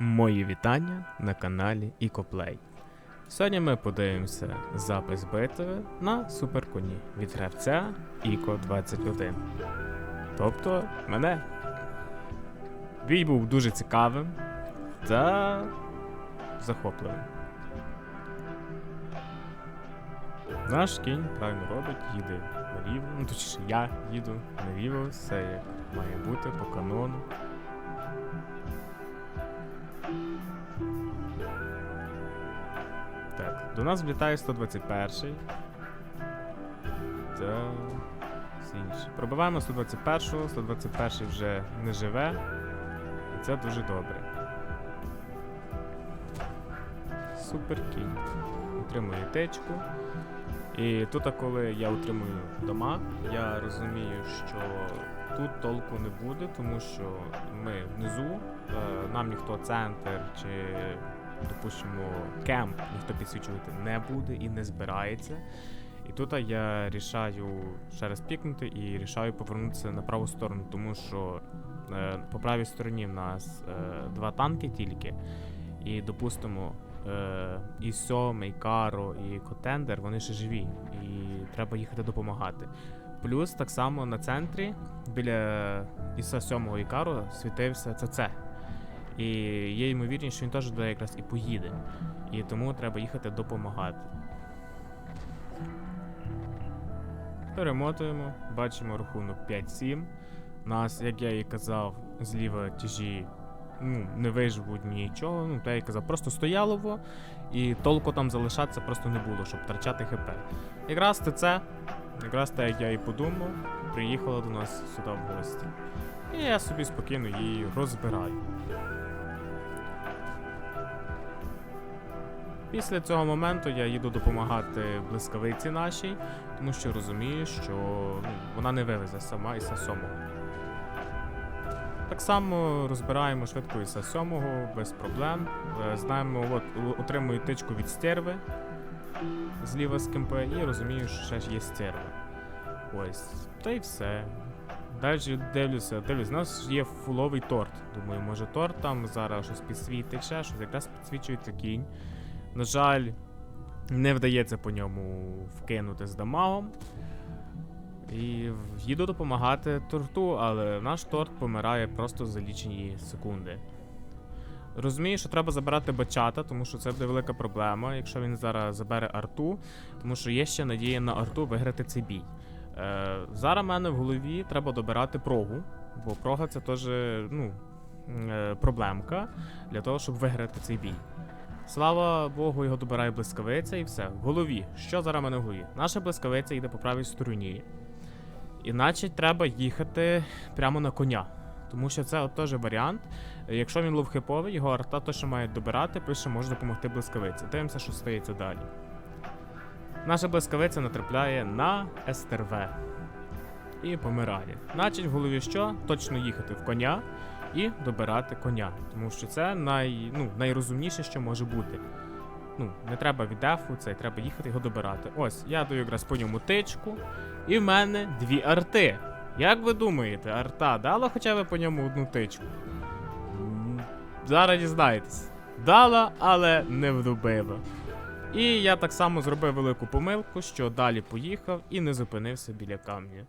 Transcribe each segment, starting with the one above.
Мої вітання на каналі Ікоплей. Сьогодні ми подивимося запис битви на суперконі від гравця Іко 21. Тобто мене. Бій був дуже цікавим та захопливим. Наш кінь правильно робить, їде на наліво. Ну, точніше, я їду на наліво, все як має бути по канону. До нас влітає 121. Та. Пробиваємо 121, 121 вже не живе. І це дуже добре. Супер кінь. Отримує течку. І тут, коли я отримую дома, я розумію, що тут толку не буде, тому що ми внизу, е, нам ніхто центр чи, допустимо, кемп ніхто підсвічувати не буде і не збирається. І тут я рішаю ще раз пікнути і рішаю повернутися на праву сторону, тому що е, по правій стороні в нас е, два танки тільки. І, допустимо, е, і Сьом, і Каро, і Котендер, вони ще живі, і треба їхати допомагати. Плюс так само на центрі біля Іса 7 і Каро світився ЦЦ. І є ймовірність, що він теж туди якраз і поїде. І тому треба їхати допомагати. Перемотуємо, бачимо рахунок 5-7. Нас, як я і казав, зліва тяжі ну, не виживуть нічого. Ну, та я і казав, просто стояло во, і толку там залишатися просто не було, щоб втрачати ХП. Якраз ТЦ, якраз те, як я і подумав, приїхала до нас сюди в гості. І я собі спокійно її розбираю. Після цього моменту я їду допомагати блискавиці нашій, тому що розумію, що ну, вона не вивезе сама із сьомого. Так само розбираємо швидко із сьомого без проблем. Е, Знаємо, от отримую тичку від стерви зліва з кемпи і розумію, що ще ж є стерва. Ось, та й все. Далі дивлюся, дивлюсь, у нас є фуловий торт. Думаю, може торт там зараз щось підсвітить, ще щось, якраз підсвічується кінь. На жаль, не вдається по ньому вкинути з дамагом. І їду допомагати торту, але наш торт помирає просто за лічені секунди. Розумію, що треба забирати бачата, тому що це буде велика проблема, якщо він зараз забере арту, тому що є ще надія на арту виграти цей бій. Е, зараз в мене в голові треба добирати прогу, бо прога це теж ну, е, проблемка для того, щоб виграти цей бій. Слава Богу, його добирає блискавиця і все. В голові. Що зараз в мене голові? Наша блискавиця йде по правій стороні. Іначе треба їхати прямо на коня. Тому що це от теж варіант. Якщо він ловхиповий, його арта точно має добирати, пише, може допомогти блискавиці. Дивимося, що стається далі. Наша блискавиця натрапляє на СТРВ і помирає. Значить, в голові що? Точно їхати в коня і добирати коня. Тому що це най, ну, найрозумніше, що може бути. Ну, не треба від дефу, це треба їхати його добирати. Ось, я даю якраз по ньому тичку, і в мене дві арти. Як ви думаєте, арта дала хоча б по ньому одну тичку? Зараз дізнаєтесь. Дала, але не вдобила. І я так само зробив велику помилку, що далі поїхав і не зупинився біля камня.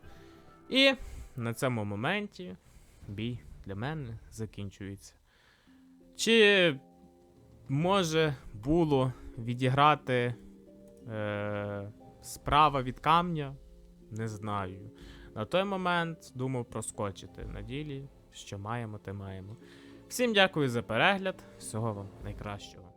І на цьому моменті бій для мене закінчується. Чи може було відіграти е, справа від камня? Не знаю. На той момент думав проскочити. На ділі, що маємо, те маємо. Всім дякую за перегляд. Всього вам найкращого.